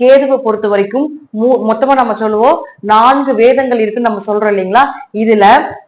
கேதுவை பொறுத்த வரைக்கும் மொத்தமா நம்ம சொல்லுவோம் நான்கு வேதங்கள் இருக்குன்னு நம்ம சொல்றோம் இல்லைங்களா? இதுல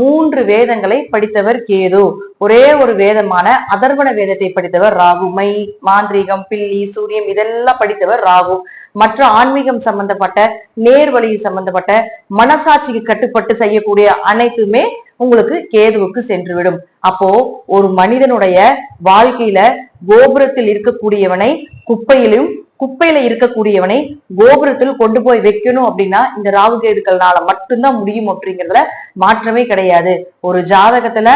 மூன்று வேதங்களை படித்தவர் கேது. ஒரே ஒரு வேதமான அதர்வண வேதத்தை படித்தவர் ராகு. மை மாந்திரீகம் பில்லி சூரியம் இதெல்லாம் படித்தவர் ராகு. மற்ற ஆன்மீகம் சம்பந்தப்பட்ட நேர்வழி சம்பந்தப்பட்ட மனசாட்சிக்கு கட்டுப்பட்டு செய்யக்கூடிய அனைத்துமே உங்களுக்கு கேதுவுக்கு சென்றுவிடும். அப்போ ஒரு மனிதனுடைய வாழ்க்கையில கோபுரத்தில் இருக்கக்கூடியவனை குப்பையிலும் குப்பையில இருக்கக்கூடியவனை கோபுரத்தில் கொண்டு போய் வைக்கணும் அப்படின்னா இந்த ராகு கேதுக்கள்னால மட்டும்தான் முடியும் அப்படிங்கிறதுல மாற்றமே கிடையாது. ஒரு ஜாதகத்துல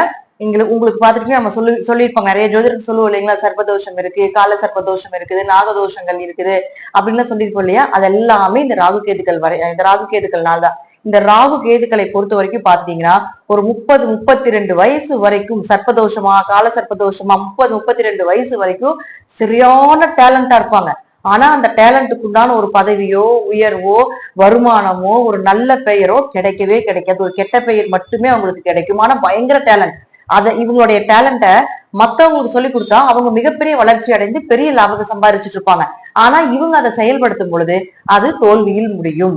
எங்களுக்கு உங்களுக்கு பார்த்துட்டு நம்ம சொல்லி சொல்லியிருப்பாங்க நிறைய ஜோதிடர் சொல்லுவோம் இல்லைங்களா சர்ப்பதோஷம் இருக்கு கால சர்ப்பதோஷம் இருக்குது நாகதோஷங்கள் இருக்குது அப்படின்னு சொல்லியிருப்போம் இல்லையா? அது எல்லாமே இந்த ராகு கேதுக்கள் வரை இந்த ராகு கேதுக்கள்னால தான். இந்த ராகு கேதுக்களை பொறுத்த வரைக்கும் பாத்துட்டீங்கன்னா ஒரு முப்பது முப்பத்தி ரெண்டு வயசு வரைக்கும் சர்ப்பதோஷமா கால சர்ப்பதோஷமா முப்பது முப்பத்தி ரெண்டு வயசு வரைக்கும் சரியான டேலண்டா இருப்பாங்க. ஆனா அந்த டேலண்ட்டுக்கு உண்டான ஒரு பதவியோ உயர்வோ வருமானமோ ஒரு நல்ல பெயரோ கிடைக்கவே கிடைக்காது. ஒரு கெட்ட பெயர் மட்டுமே அவங்களுக்கு கிடைக்கும். ஆனா பயங்கர டேலண்ட். அதை இவங்களுடைய டேலண்ட்டை மற்றவங்களுக்கு சொல்லி கொடுத்தா அவங்க மிகப்பெரிய வளர்ச்சி அடைந்து பெரிய லாபத்தை சம்பாதிச்சுட்டு இருப்பாங்க. ஆனா இவங்க அதை செயல்படுத்தும் பொழுது அது தோல்வியில் முடியும்.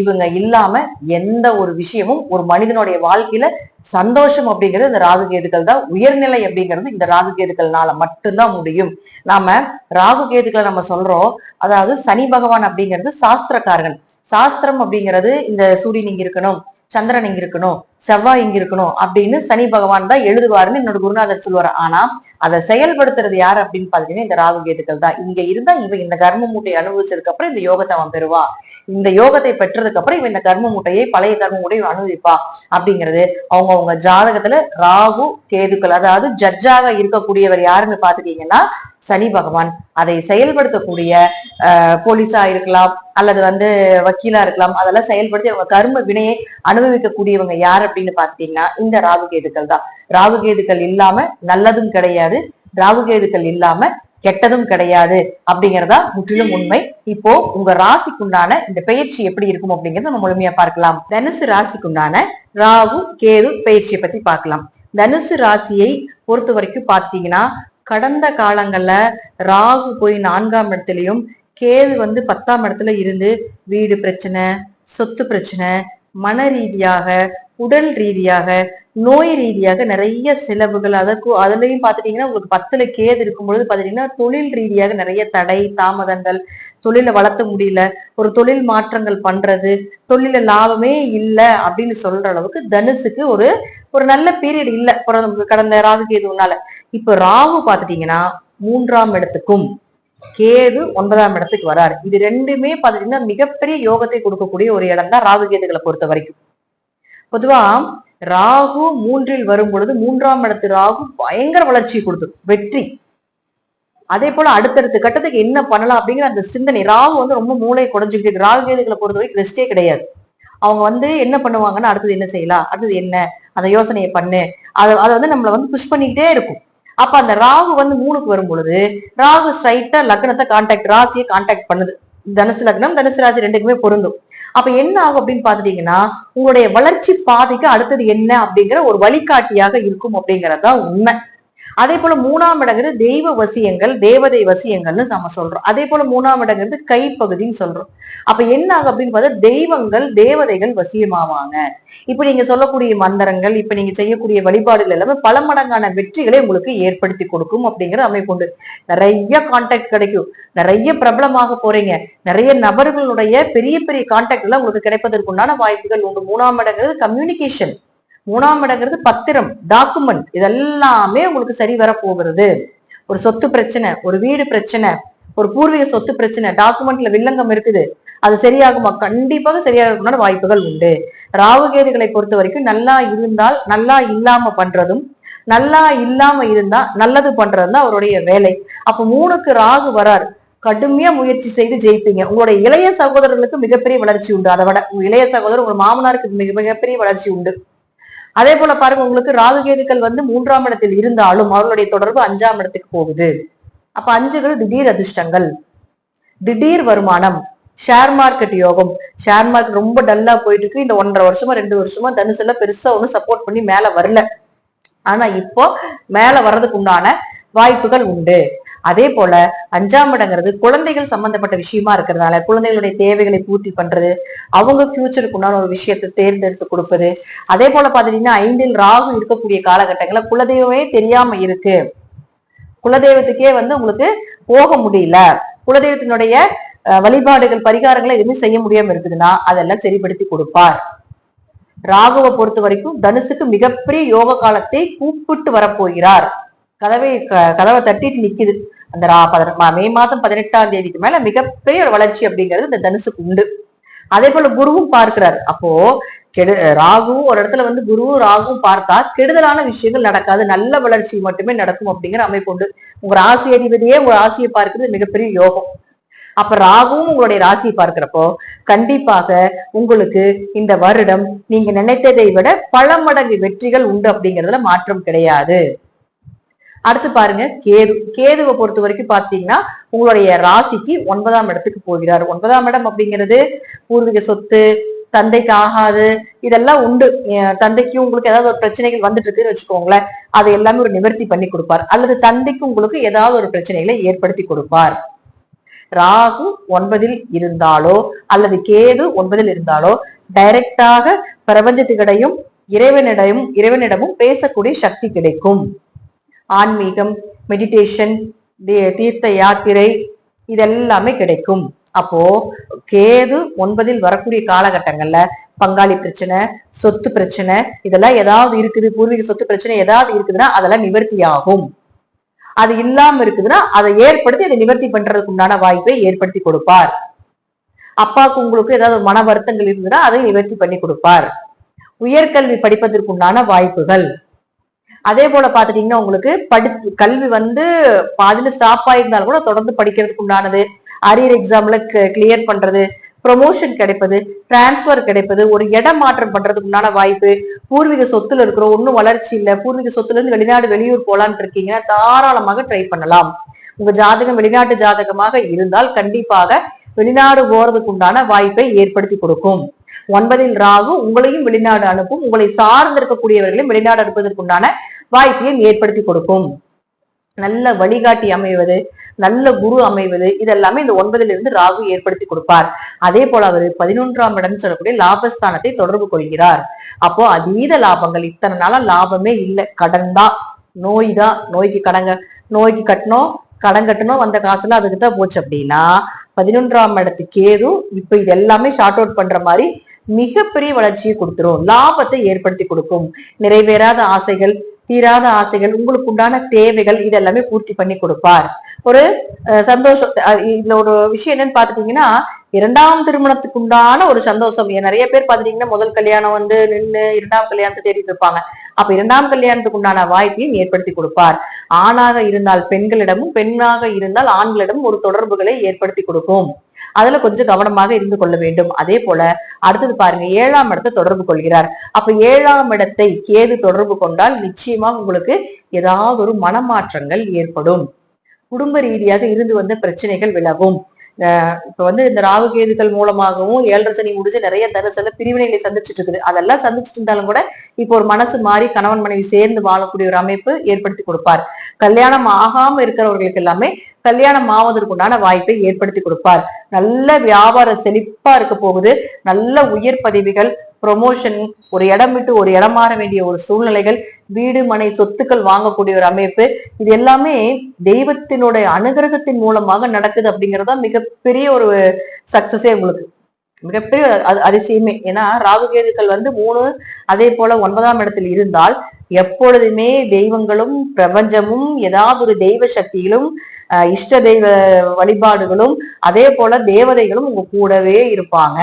இவங்க இல்லாம எந்த ஒரு விஷயமும் ஒரு மனிதனுடைய வாழ்க்கையில சந்தோஷம் அப்படிங்கிறது இந்த ராகு கேதுக்கள் தான். உயர்நிலை அப்படிங்கிறது இந்த ராகு கேதுக்கள்னால மட்டும்தான் முடியும். நாம ராகு கேதுக்களை நம்ம சொல்றோம். அதாவது சனி பகவான் அப்படிங்கிறது சாஸ்திரக்காரன் சாஸ்திரம் அப்படிங்கிறது இந்த சூரியன் இங்க இருக்கணும் சந்திரன் இங்க இருக்கணும் செவ்வாய் இங்க இருக்கணும் அப்படின்னு சனி பகவான் தான் எழுதுவாருன்னு என்னோட குருநாதர் சொல்லுவார் ஆனா அதை செயல்படுத்துறது யாரு அப்படின்னு பாத்தீங்கன்னா இந்த ராகு கேதுக்கள் தான். இங்க இருந்தா இவன் இந்த கர்ம மூட்டை அனுபவிச்சதுக்கு அப்புறம் இந்த யோகத்தை அவன் பெறுவா. இந்த யோகத்தை பெற்றதுக்கு அப்புறம் இவன் இந்த கர்ம மூட்டையை பழைய கர்ம மூட்டையை அனுபவிப்பா அப்படிங்கிறது. அவங்க அவங்க ஜாதகத்துல ராகு கேதுக்கள் அதாவது ஜட்ஜாக இருக்கக்கூடியவர் யாருன்னு பாத்துட்டீங்கன்னா சனி பகவான். அதை செயல்படுத்தக்கூடிய போலீஸா இருக்கலாம் அல்லது வந்து வக்கீலா இருக்கலாம் அதெல்லாம் செயல்படுத்தி அவங்க கர்ம வினையை அனுபவிக்கக்கூடியவங்க யார் அப்படின்னு பாத்துட்டீங்கன்னா இந்த ராகு கேதுக்கள் தான். ராகு கேதுக்கள் இல்லாம நல்லதும் கிடையாது. ராகு கேதுக்கள் இல்லாம கெட்டதும் கிடையாது அப்படிங்கறதா முற்றிலும் உண்மை. இப்போ உங்க ராசிக்குண்டான இந்த பயிற்சி எப்படி இருக்கும் அப்படிங்கறத நம்ம முழுமையா பார்க்கலாம். தனுசு ராசிக்குண்டான ராகு கேது பயிற்சியை பத்தி பார்க்கலாம். தனுசு ராசியை பொறுத்த வரைக்கும் பாத்தீங்கன்னா கடந்த காலங்கள்ல ராகு போய் நான்காம் இடத்துலயும் கேது வந்து பத்தாம் இடத்துல இருந்து வீடு பிரச்சனை சொத்து பிரச்சனை மன ரீதியாக உடல் ரீதியாக நோய் ரீதியாக நிறைய செலவுகள் அதற்கு அதுலயும் பாத்துட்டீங்கன்னா உங்களுக்கு பத்துல கேது இருக்கும் பொழுது பாத்தீங்கன்னா தொழில் ரீதியாக நிறைய தடை தாமதங்கள் தொழிலை வளர்த்த முடியல ஒரு தொழில் மாற்றங்கள் பண்றது தொழில லாபமே இல்லை அப்படின்னு சொல்ற அளவுக்கு தனுசுக்கு ஒரு ஒரு நல்ல பீரியட் இல்லை. கடந்த ராகு கேதுனால இப்ப ராகு பாத்துட்டீங்கன்னா மூன்றாம் இடத்துக்கும் கேது ஒன்பதாம் இடத்துக்கு வராரு. இது ரெண்டுமே பாத்தீங்கன்னா மிகப்பெரிய யோகத்தை கொடுக்கக்கூடிய ஒரு இடம் தான் ராகு கேதுகளை பொறுத்த வரைக்கும். பொதுவா ராகு மூன்றில் வரும் பொழுது மூன்றாம் இடத்து ராகு பயங்கர வளர்ச்சி கொடுத்துரும் வெற்றி. அதே போல அடுத்தடுத்த கட்டத்துக்கு என்ன பண்ணலாம் அப்படிங்கிற அந்த சிந்தனை. ராகு வந்து ரொம்ப மூளை குறைஞ்சுக்கிட்டு ராகு கேதுகளை பொறுத்த வரைக்கும் ரெஸ்டே கிடையாது. அவங்க வந்து என்ன பண்ணுவாங்கன்னா அடுத்தது என்ன செய்யலாம்? அடுத்தது என்ன? அந்த யோசனையை பண்ணு. அதை அதை வந்து நம்மளை வந்து புஷ் பண்ணிக்கிட்டே இருக்கும். அப்ப அந்த ராகு வந்து மூணுக்கு வரும் பொழுது ராகு ஸ்ட்ரைட்டா லக்னத்தை கான்டாக்ட் ராசியை கான்டாக்ட் பண்ணுது. தனுசு லக்னம் தனுசு ராசி ரெண்டுக்குமே பொருந்தும். அப்ப என்ன ஆகும் அப்படின்னு பாத்துட்டீங்கன்னா உங்களுடைய வளர்ச்சி பாதைக்கு அடுத்தது என்ன அப்படிங்கிற ஒரு வழிகாட்டியாக இருக்கும் அப்படிங்கறதுதான் உண்மை. அதே போல மூணாம் இடங்கிறது தெய்வ வசியங்கள் தேவதை வசியங்கள்னு நம்ம சொல்றோம். அதே போல மூணாம் இடங்கிறது கைப்பகுதின்னு சொல்றோம். அப்ப என்ன ஆகும் அப்படின்னு பார்த்தா தெய்வங்கள் தேவதைகள் வசியமாவாங்க. இப்ப நீங்க சொல்லக்கூடிய மந்திரங்கள் இப்ப நீங்க செய்யக்கூடிய வழிபாடுகள் எல்லாமே பல மடங்கான வெற்றிகளை உங்களுக்கு ஏற்படுத்தி கொடுக்கும் அப்படிங்கிற அமைப்பு உண்டு. நிறைய கான்டாக்ட் கிடைக்கும். நிறைய பிரபலமாக போறீங்க. நிறைய நபர்களுடைய பெரிய பெரிய கான்டாக்ட் எல்லாம் உங்களுக்கு கிடைப்பதற்குண்டான வாய்ப்புகள் உண்டு. மூணாம் இடங்கிறது கம்யூனிகேஷன் மூணாம் இடங்கிறது பத்திரம் டாக்குமெண்ட் இதெல்லாமே உங்களுக்கு சரி வர போகிறது ஒரு சொத்து பிரச்சனை ஒரு வீடு பிரச்சனை ஒரு பூர்வீக சொத்து பிரச்சனை டாக்குமெண்ட்ல வில்லங்கம் இருக்குது. அது சரியாகுமா? கண்டிப்பாக சரியாகக்கூடிய வாய்ப்புகள் உண்டு. ராகுகேதுகளை பொறுத்த வரைக்கும் நல்லா இருந்தால் நல்லா இல்லாம பண்றதும் நல்லா இல்லாம இருந்தா நல்லது பண்றது தான் அவருடைய வேலை. அப்ப மூணுக்கு ராகு வரார். கடுமையா முயற்சி செய்து ஜெயிப்பீங்க. உங்களுடைய இளைய சகோதரர்களுக்கு மிகப்பெரிய வளர்ச்சி உண்டு. அதை விட உங்க இளைய சகோதரர் உங்க மாமனாருக்கு மிக மிகப்பெரிய வளர்ச்சி உண்டு. அதே போல பாருங்க உங்களுக்கு ராகுகேதுக்கள் வந்து மூன்றாம் இடத்தில் இருந்தாலும் அவர்களுடைய தொடர்பு அஞ்சாம் இடத்துக்கு போகுது. அப்ப அஞ்சுகள் திடீர் அதிர்ஷ்டங்கள். திடீர் வருமானம். ஷேர் மார்க்கெட் யோகம். ஷேர் மார்க்கெட் ரொம்ப டல்லா போயிட்டு இருக்கு இந்த ஒன்றரை வருஷமா ரெண்டு வருஷமா தனுசுல பெருசா ஒன்னும் சப்போர்ட் பண்ணி மேல வரல. ஆனா இப்போ மேல வர்றதுக்கு உண்டான வாய்ப்புகள் உண்டு. அதே போல அஞ்சாம் இடங்கிறது குழந்தைகள் சம்பந்தப்பட்ட விஷயமா இருக்கிறதால குழந்தைகளுடைய தேவைகளை பூர்த்தி பண்றது அவங்க ஃபியூச்சருக்கு உண்டான ஒரு விஷயத்தை தேர்ந்தெடுத்து கொடுப்பது. அதே போல பாத்தீங்கன்னா ஐந்தில் ராகு இருக்கக்கூடிய காலகட்டங்கள்ல குலதெய்வமே தெரியாம இருக்கு. குலதெய்வத்துக்கே வந்து உங்களுக்கு போக முடியல. குலதெய்வத்தினுடைய வழிபாடுகள் பரிகாரங்களை எதுவுமே செய்ய முடியாம இருக்குதுன்னா அதெல்லாம் சரிப்படுத்தி கொடுப்பார். ராகுவை பொறுத்த வரைக்கும் தனுசுக்கு மிகப்பெரிய யோக காலத்தை கூப்பிட்டு வரப்போகிறார். கதவை கதவை தட்டிட்டு நிக்குது. அந்த மே மாதம் பதினெட்டாம் தேதிக்கு மேல மிகப்பெரிய ஒரு வளர்ச்சி அப்படிங்கிறது இந்த தனுசுக்கு உண்டு. அதே போல குருவும் பார்க்கிறார். அப்போ கெடு ராகுவும் ஒரு இடத்துல வந்து குருவும் ராகுவும் பார்த்தா கெடுதலான விஷயங்கள் நடக்காது. நல்ல வளர்ச்சி மட்டுமே நடக்கும் அப்படிங்கிற அமைப்பு உண்டு. உங்க ராசி அதிபதியே உங்க ராசியை பார்க்கிறது மிகப்பெரிய யோகம். அப்ப ராகுவும் உங்களுடைய ராசியை பார்க்கிறப்போ கண்டிப்பாக உங்களுக்கு இந்த வருடம் நீங்க நினைத்ததை விட பல மடங்கு வெற்றிகள் உண்டு அப்படிங்கிறதுல மாற்றம் கிடையாது. அடுத்து பாருங்க கேது கேதுவை பொறுத்த வரைக்கும் பாத்தீங்கன்னா உங்களுடைய ராசிக்கு ஒன்பதாம் இடத்துக்கு போகிறார். ஒன்பதாம் இடம் அப்படிங்கிறது பூர்வீக சொத்து தந்தைக்கு ஆகாது இதெல்லாம் உண்டு. தந்தைக்கு உங்களுக்கு ஏதாவது ஒரு பிரச்சனைகள் வந்துட்டு இருக்குன்னு வச்சுக்கோங்களேன் அதை எல்லாமே ஒரு நிவர்த்தி பண்ணி கொடுப்பார். அல்லது தந்தைக்கு உங்களுக்கு ஏதாவது ஒரு பிரச்சனைகளை ஏற்படுத்தி கொடுப்பார். ராகு ஒன்பதில் இருந்தாலோ அல்லது கேது ஒன்பதில் இருந்தாலோ டைரக்டாக பிரபஞ்சத்துக்கிடையும் இறைவனிடையும் இறைவனிடமும் பேசக்கூடிய சக்தி கிடைக்கும். ஆன்மீகம் மெடிடேஷன் தீர்த்த யாத்திரை இதெல்லாமே கிடைக்கும். அப்போ கேது ஒன்பதில் வரக்கூடிய காலகட்டங்கள்ல பங்காளி பிரச்சனை சொத்து பிரச்சனை இதெல்லாம் ஏதாவது இருக்குது பூர்வீக சொத்து பிரச்சனை ஏதாவது இருக்குதுன்னா அதெல்லாம் நிவர்த்தி ஆகும் அது இல்லாம இருக்குதுன்னா அதை ஏற்படுத்தி அதை நிவர்த்தி பண்றதுக்கு உண்டான வாய்ப்பை ஏற்படுத்தி கொடுப்பார். அப்பாவுக்கு உங்களுக்கு ஏதாவது மன வருத்தங்கள் இருந்ததுன்னா அதை நிவர்த்தி பண்ணி கொடுப்பார். உயர்கல்வி படிப்பதற்கு உண்டான வாய்ப்புகள். அதே போல பாத்துட்டீங்கன்னா உங்களுக்கு படி கல்வி வந்து பாதியில ஸ்டாப் ஆயிருந்தாலும் கூட தொடர்ந்து படிக்கிறதுக்கு உண்டானது. அரியர் எக்ஸாம்ல கிளியர் பண்றது ப்ரொமோஷன் கிடைப்பது டிரான்ஸ்பர் கிடைப்பது ஒரு இடம் மாற்றம் பண்றதுக்கு உண்டான வாய்ப்பு. பூர்வீக சொத்துல இருக்கிறோம் ஒன்னும் வளர்ச்சி இல்ல. பூர்வீக சொத்துல இருந்து வெளிநாடு வெளியூர் போலான்னு இருக்கீங்கன்னா தாராளமாக ட்ரை பண்ணலாம். உங்க ஜாதகம் வெளிநாட்டு ஜாதகமாக இருந்தால் கண்டிப்பாக வெளிநாடு போறதுக்கு உண்டான வாய்ப்பை ஏற்படுத்தி கொடுக்கும். ஒன்பதில் ராகு உங்களையும் வெளிநாடு அனுப்பும். உங்களை சார்ந்து இருக்கக்கூடியவர்களையும் வெளிநாடு அனுப்புவதற்குண்டான வாய்ப்பையும் ஏற்படுத்தி கொடுக்கும். நல்ல வழிகாட்டி அமைவது நல்ல குரு அமைவது இதெல்லாமே இந்த ஒன்பதுல இருந்து ராகு ஏற்படுத்தி கொடுப்பார். அதே போல அவர் பதினொன்றாம் இடம் சொல்லக்கூடிய லாபஸ்தானத்தை தொடர்பு கொள்கிறார். அப்போ அதீத லாபங்கள் இத்தனை நாளா லாபமே இல்லை. கடன் தான். நோய் தான். நோய்க்கு கடங்க நோய்க்கு கட்டணும் கடன் கட்டணும் வந்த காசுல அதுக்கு தான் போச்சு அப்படின்னா பதினொன்றாம் இடத்து கேது இப்ப இது எல்லாமே ஷார்ட் அவுட் பண்ற மாதிரி மிகப்பெரிய வளர்ச்சியை கொடுத்துரும். லாபத்தை ஏற்படுத்தி கொடுக்கும். நிறைவேறாத ஆசைகள் தீராத ஆசைகள் உங்களுக்கு உண்டான தேவைகள் இதெல்லாமே பூர்த்தி பண்ணி கொடுப்பார். ஒரு சந்தோஷம் இதுல ஒரு விஷயம் என்னன்னு பாத்துட்டீங்கன்னா இரண்டாம் திருமணத்துக்கு உண்டான ஒரு சந்தோஷம். ஏன் நிறைய பேர் பாத்துட்டீங்கன்னா முதல் கல்யாணம் வந்து நின்னு இரண்டாம் கல்யாணத்தை தேடிட்டு இருப்பாங்க. அப்ப இரண்டாம் கல்யாணத்துக்கு உண்டான வாய்ப்பையும் ஏற்படுத்தி கொடுப்பார். ஆணாக இருந்தால் பெண்களிடமும் பெண்ணாக இருந்தால் ஆண்களிடமும் ஒரு தொடர்புகளை ஏற்படுத்தி கொடுக்கும். அதுல கொஞ்சம் கவனமாக இருந்து கொள்ள வேண்டும். அதே போல அடுத்தது பாருங்க ஏழாம் இடத்தை தொடர்பு கொள்கிறார். அப்ப ஏழாம் இடத்தை கேது தொடர்பு கொண்டால் நிச்சயமா உங்களுக்கு ஏதாவது ஒரு மனமாற்றங்கள் ஏற்படும். குடும்ப ரீதியாக இருந்து வந்த பிரச்சனைகள் விலகும். அஹ் இப்ப வந்து இந்த ராகு கேதுக்கள் மூலமாகவும் ஏழரை சனி முடிஞ்சு நிறைய தனுசல பிரிவினைகளை சந்திச்சுட்டு இருக்குது. அதெல்லாம் சந்திச்சுட்டு இருந்தாலும் கூட இப்போ ஒரு மனசு மாறி கணவன் மனைவி சேர்ந்து வாழக்கூடிய ஒரு அமைப்பு ஏற்படுத்தி கொடுப்பார். கல்யாணம் ஆகாம இருக்கிறவர்களுக்கு எல்லாமே கல்யாணம் ஆவதற்குண்டான வாய்ப்பை ஏற்படுத்தி கொடுப்பார். நல்ல வியாபார செழிப்பா இருக்க போகுது. நல்ல உயர் பதவிகள் ப்ரொமோஷன் ஒரு இடம் விட்டு ஒரு இடம் மாற வேண்டிய ஒரு சூழ்நிலைகள் வீடு மனை சொத்துக்கள் வாங்கக்கூடிய ஒரு அமைப்பு இது எல்லாமே தெய்வத்தினுடைய அனுகிரகத்தின் மூலமாக நடக்குது அப்படிங்கறதா மிகப்பெரிய ஒரு சக்சஸே உங்களுக்கு. மிகப்பெரிய அதிசயமே. ஏன்னா ராகுகேதுக்கள் வந்து மூணு அதே போல ஒன்பதாம் இடத்தில் இருந்தால் எப்பொழுதுமே தெய்வங்களும் பிரபஞ்சமும் ஏதாவது ஒரு தெய்வ சக்திகளும் அஹ், இஷ்ட தெய்வ வழிபாடுகளும் அதே போல தேவதைகளும் உங்க கூடவே இருப்பாங்க.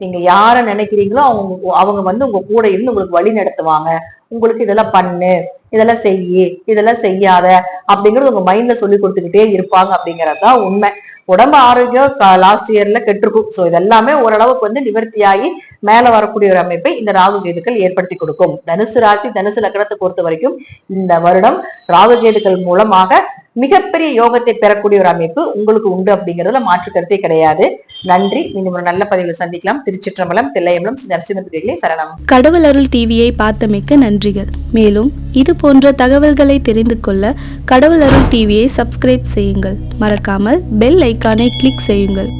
நீங்க யார நினைக்கிறீங்களோ அவங்க அவங்க வந்து உங்க கூட இருந்து உங்களுக்கு வழி நடத்துவாங்க. உங்களுக்கு இதெல்லாம் பண்ணு இதெல்லாம் செய்யி இதெல்லாம் செய்யாத அப்படிங்கறது உங்க மைண்ட்ல சொல்லி கொடுத்துக்கிட்டே இருப்பாங்க அப்படிங்கறதுதான் உண்மை. உடம்பு ஆரோக்கியம் லாஸ்ட் இயர்ல கெட்டிருக்கும். சோ இதெல்லாமே ஓரளவுக்கு வந்து நிவர்த்தியாகி மேல வரக்கூடிய ஒரு அமைப்பை இந்த ராகு கேதுக்கள் ஏற்படுத்தி கொடுக்கும். தனுசு ராசி தனுசு லக்னத்தை பொறுத்த வரைக்கும் இந்த வருடம் ராகு கேதுக்கள் மூலமாக மிகப்பெரிய யோகத்தை பெறக்கூடிய ஒரு அமைப்பு உங்களுக்கு உண்டு அப்படிங்கிறதுல மாற்று கருத்தே கிடையாது. நன்றி. மீண்டும் ஒரு நல்ல பதிவில் சந்திக்கலாம். திருச்சிற்றம்பலம் தில்லையம்பலம் ஸ்ரீ சரணம். கடவுள் அருள் டிவியை பார்த்தமைக்க நன்றிகள். மேலும் இது போன்ற தகவல்களை தெரிந்து கொள்ள கடவுள் அருள் டிவியை சப்ஸ்கிரைப் செய்யுங்கள். மறக்காமல் பெல் ஐக்கானை கிளிக் செய்யுங்கள்.